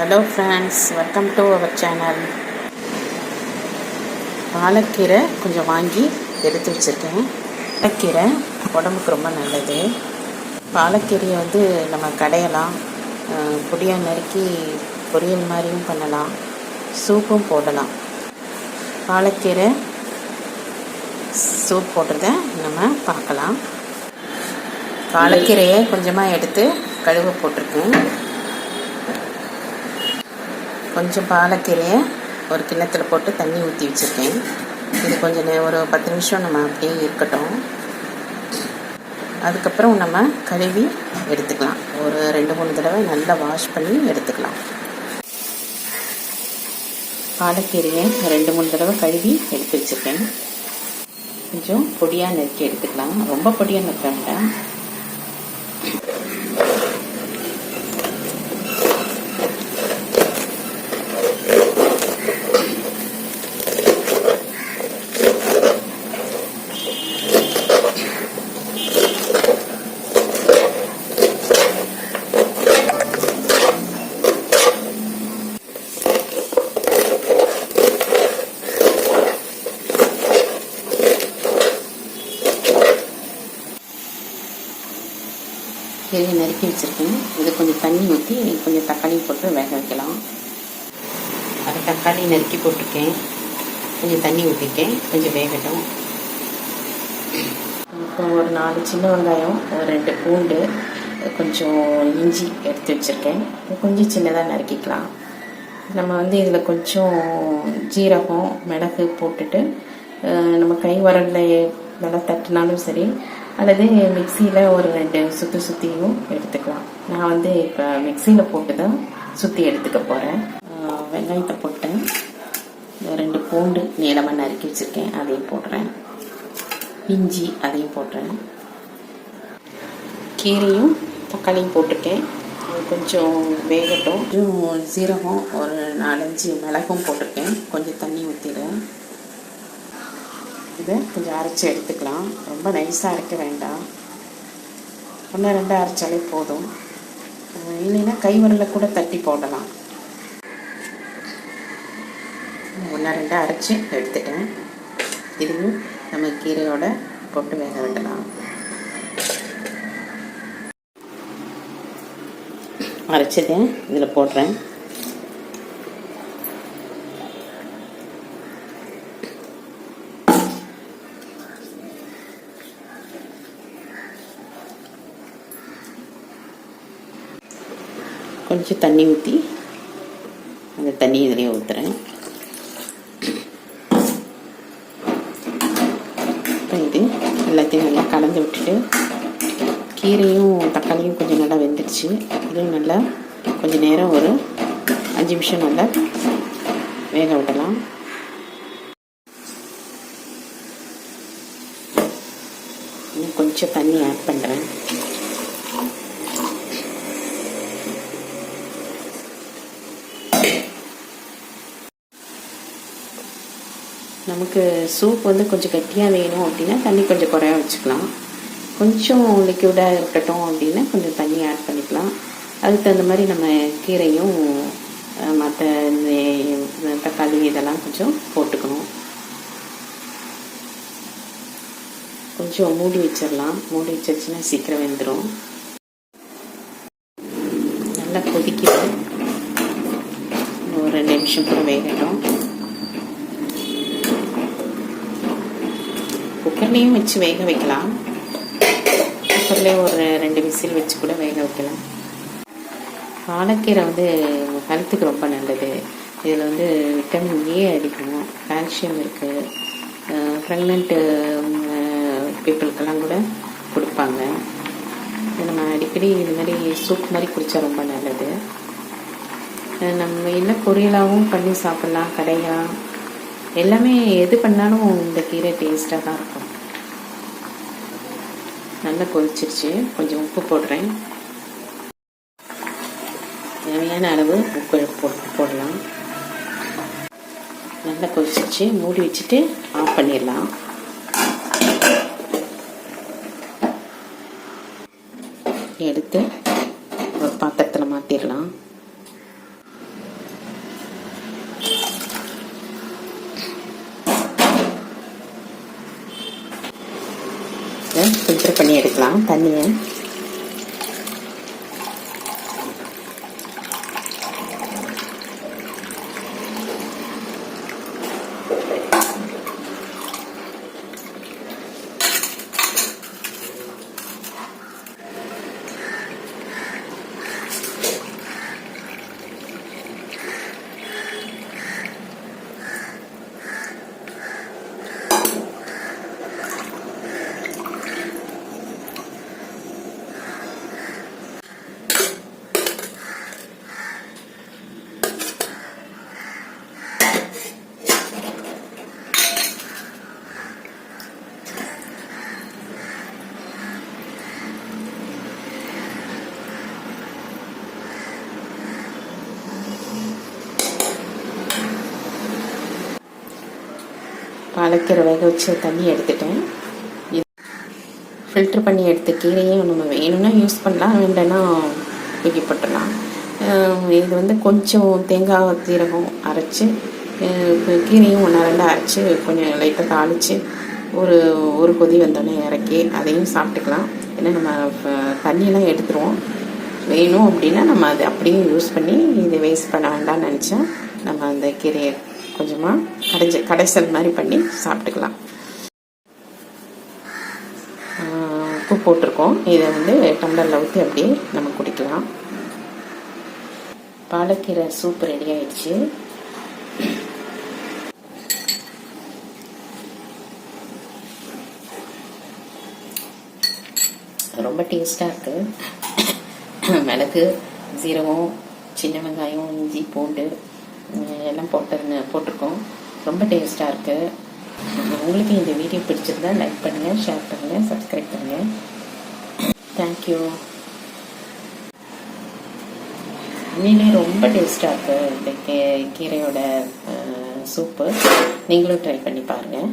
Hello friends welcome to our channel பாலக்கீரை கொஞ்சம் வாங்கி எடுத்து வச்சுருக்கேன். பாலக்கீரை உடம்புக்கு ரொம்ப நல்லது. பாலக்கீரையை வந்து நம்ம கடையலாம். பொடியாக நறுக்கி பொரியல் மாதிரியும் பண்ணலாம். சூப்பும் போடலாம். பாலக்கீரை சூப் போடுறத நம்ம பார்க்கலாம். பாலக்கீரையை கொஞ்சமாக எடுத்து கழுவ போட்டிருக்கேன். கொஞ்சம் பாலக்கீரையை ஒரு கிண்ணத்தில் போட்டு தண்ணி ஊற்றி வச்சுருக்கேன். இது கொஞ்சம் நே ஒரு பத்து நிமிஷம் நம்ம அப்படியே இருக்கட்டும். அதுக்கப்புறம் நம்ம கழுவி எடுத்துக்கலாம். ஒரு ரெண்டு மூணு தடவை நல்லா வாஷ் பண்ணி எடுத்துக்கலாம். பாலக்கீரையை ரெண்டு மூணு தடவை கழுவி எடுத்து வச்சுருக்கேன். கொஞ்சம் பொடியாக நறுக்கி எடுத்துக்கலாம். ரொம்ப பொடியாக நறுக்க வேண்டாம் கீரையை நறுக்கி வச்சுருக்கேன். இது கொஞ்சம் தண்ணி ஊற்றி கொஞ்சம் தக்காளி போட்டு வேக வைக்கலாம். அது தக்காளி நறுக்கி போட்டிருக்கேன். கொஞ்சம் தண்ணி ஊற்றிருக்கேன் கொஞ்சம் வேகட்டும். இப்போ ஒரு நாலு சின்ன வெங்காயம் ஒரு ரெண்டு பூண்டு கொஞ்சம் இஞ்சி எடுத்து வச்சுருக்கேன். கொஞ்சம் சின்னதாக நறுக்கிக்கலாம். நம்ம வந்து இதில் கொஞ்சம் ஜீரகம் மிளகு போட்டுட்டு நம்ம கை வரல நல்லா தட்டினாலும் சரி அல்லது மிக்சியில் ஒரு ரெண்டு சுற்றி சுற்றியும் எடுத்துக்கலாம். நான் வந்து இப்போ மிக்சியில் போட்டு தான் சுற்றி எடுத்துக்க போகிறேன் வெங்காயத்தை போட்டேன். ரெண்டு பூண்டு நீளமாக நறுக்கி வச்சுருக்கேன். அதையும் போடுறேன். இஞ்சி அதையும் போடுறேன். கீரையும் தக்காளியும் போட்டிருக்கேன். கொஞ்சம் வேகட்டும். கொஞ்சம் சீரகம் ஒரு நாலஞ்சு மிளகும் போட்டிருக்கேன். கொஞ்சம் தண்ணி ஊற்றிடுறேன் இதை கொஞ்சம் அரைச்சி எடுத்துக்கலாம். ரொம்ப நைஸாக அரைக்க வேண்டாம். ஒன்று ரெண்டு அரைச்சாலே போதும். இல்லைன்னா கைவரலில் கூட தட்டி போடலாம். ஒன்று ரெண்டு அரைச்சி எடுத்துட்டேன். இதுவும் நம்ம கீரையோட போட்டு வேக விடலாம். அரைச்சதை இதில் போடுறேன். கொஞ்சம் தண்ணி ஊற்றி அந்த தண்ணி இதிலே ஊற்றுறேன் இது எல்லாத்தையும் நல்லா கலந்து விட்டுட்டு கீரையும் தக்காளியும் கொஞ்சம் நல்லா வெந்துடுச்சு. இதுவும் நல்லா கொஞ்சம் நேரம் ஒரு அஞ்சு நிமிஷம் நல்லா வேக விடலாம் இன்னும் கொஞ்சம் தண்ணி ஆட் பண்ணுறேன் நமக்கு சூப் வந்து கொஞ்சம் கட்டியாக வேணும் அப்படின்னா தண்ணி கொஞ்சம் குறைய வச்சுக்கலாம். கொஞ்சம் லிக்யூடாக இருக்கட்டும் அப்படின்னா கொஞ்சம் தண்ணி ஆட் பண்ணிக்கலாம். அதுக்கு தகுந்த மாதிரி நம்ம கீரையும் மற்ற இந்த தக்காளி இதெல்லாம் கொஞ்சம் போட்டுக்கணும். கொஞ்சம் மூடி வச்சிடலாம். மூடி வச்சிருச்சுன்னா சீக்கிரம் வெந்துடும் நல்லா கொதிக்குது. ஒரு ரெண்டு நிமிஷம் கூட வேகட்டும். குக்கர்லேயும் வச்சு வேக வைக்கலாம். குக்கர்லேயே ஒரு ரெண்டு விசில் வச்சு கூட வேக வைக்கலாம். பாலக்கீரை வந்து ஹெல்த்துக்கு ரொம்ப நல்லது. இதில் வந்து விட்டமின் ஏ அடிக்கும் கால்சியம் இருக்குது ப்ரெக்னென்ட்டு பீப்புளுக்கெல்லாம் கூட கொடுப்பாங்க. நம்ம அடிக்கடி இது மாதிரி சூப் மாதிரி குடித்தா ரொம்ப நல்லது. நம்ம என்ன பொரியலாகவும் பண்ணி சாப்பிட்லாம் கடையாக எல்லாமே எது பண்ணாலும் இந்த கீரை டேஸ்ட்டாக தான் இருக்கும். நல்லா கொதிச்சிருச்சு. கொஞ்சம் உப்பு போடுறேன். தேவையான அளவு உப்பு போட்டு போடலாம். நல்லா கொதிச்சிருச்சு. மூடி வச்சுட்டு ஆஃப் பண்ணிடலாம். எடுத்து ஒரு பாத்திரத்தில் மாற்றிடலாம் ஃபில்டர் பண்ணி எடுக்கலாம் தண்ணியை. பாலக்கீரை வேக வச்சு தண்ணி எடுத்துட்டேன் ஃபில்ட்ரு பண்ணி எடுத்த கீரையும் நம்ம வேணும்னா யூஸ் பண்ணலாம் வேண்டாம்னா தூக்கி போட்டுடலாம் இது வந்து கொஞ்சம் தேங்காய் சீரகம் அரைச்சி கீரையும் ஒன்றா ரெண்டாக அரைச்சி கொஞ்சம் லைட்டாக தாளித்து ஒரு ஒரு கொதி வந்தோடனே இறக்கி அதையும் சாப்பிட்டுக்கலாம். ஏன்னா நம்ம தண்ணியெல்லாம் எடுத்துருவோம். வேணும் அப்படின்னா நம்ம அதை அப்படியே யூஸ் பண்ணி இதை வேஸ்ட் பண்ண வேண்டாம்னு நினச்சா நம்ம அந்த கீரையை கொஞ்சமாக கடைஞ்ச கடைசல் மாதிரி பண்ணி சாப்பிட்டுக்கலாம். உப்பு போட்டிருக்கோம். இதை வந்து டம்ளரில் ஊற்றி அப்படியே நம்ம குடிக்கலாம். பாலக்கீரை சூப் ரெடி ஆயிடுச்சு. ரொம்ப டேஸ்ட்டாக இருக்குது மிளகு சீரகம் சின்ன வெங்காயம் இஞ்சி பூண்டு எல்லாம் போட்டு போட்டிருக்கோம். ரொம்ப டேஸ்ட்டாக இருக்குது உங்களுக்கு இந்த வீடியோ பிடிச்சிருந்தா லைக் பண்ணுங்கள் ஷேர் பண்ணுங்கள் சப்ஸ்கிரைப் பண்ணுங்கள் தேங்க்யூ உண்மையிலே ரொம்ப டேஸ்ட்டாக இருக்குது இந்த கீரையோட சூப்பு நீங்களும் ட்ரை பண்ணி பாருங்கள்